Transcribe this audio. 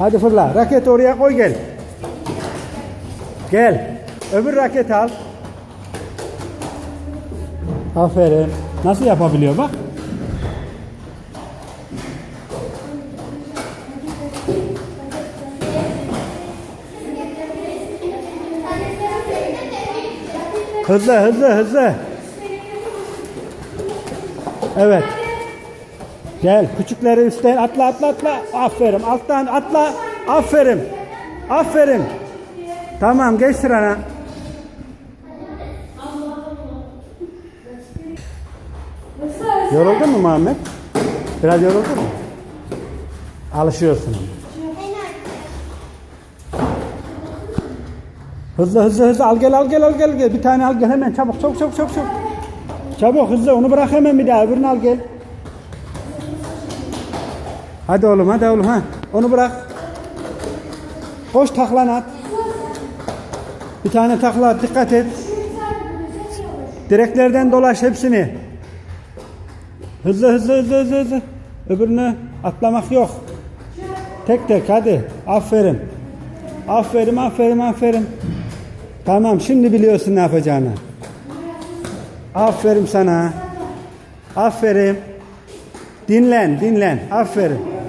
Hadi fırla. Raketi oraya koy gel. Gel. Öbür raketi al. Aferin. Nasıl yapabiliyor bak. Hızlı hızlı hızlı. Evet. Gel küçükleri üstten atla atla atla. Aferin alttan atla. Aferin. Aferin. Tamam geç sırana. Yoruldun mu Muhammed? Biraz yoruldun mu? Alışıyorsun. Hızlı hızlı hızlı al gel al gel al gel gel. Bir tane al gel hemen çabuk çabuk çabuk. Çabuk, çabuk hızlı onu bırak hemen bir daha öbürünü al gel. Hadi oğlum hadi oğlum ha. Onu bırak. Koş taklan at. Bir tane takla at dikkat et. Direklerden dolaş hepsini. Hızlı hızlı hızlı hızlı hızlı. Öbürünü atlamak yok. Tek tek hadi. Aferin. Aferin aferin aferin. Tamam şimdi biliyorsun ne yapacağını. Aferin sana. Aferin. Dinlen dinlen. Aferin.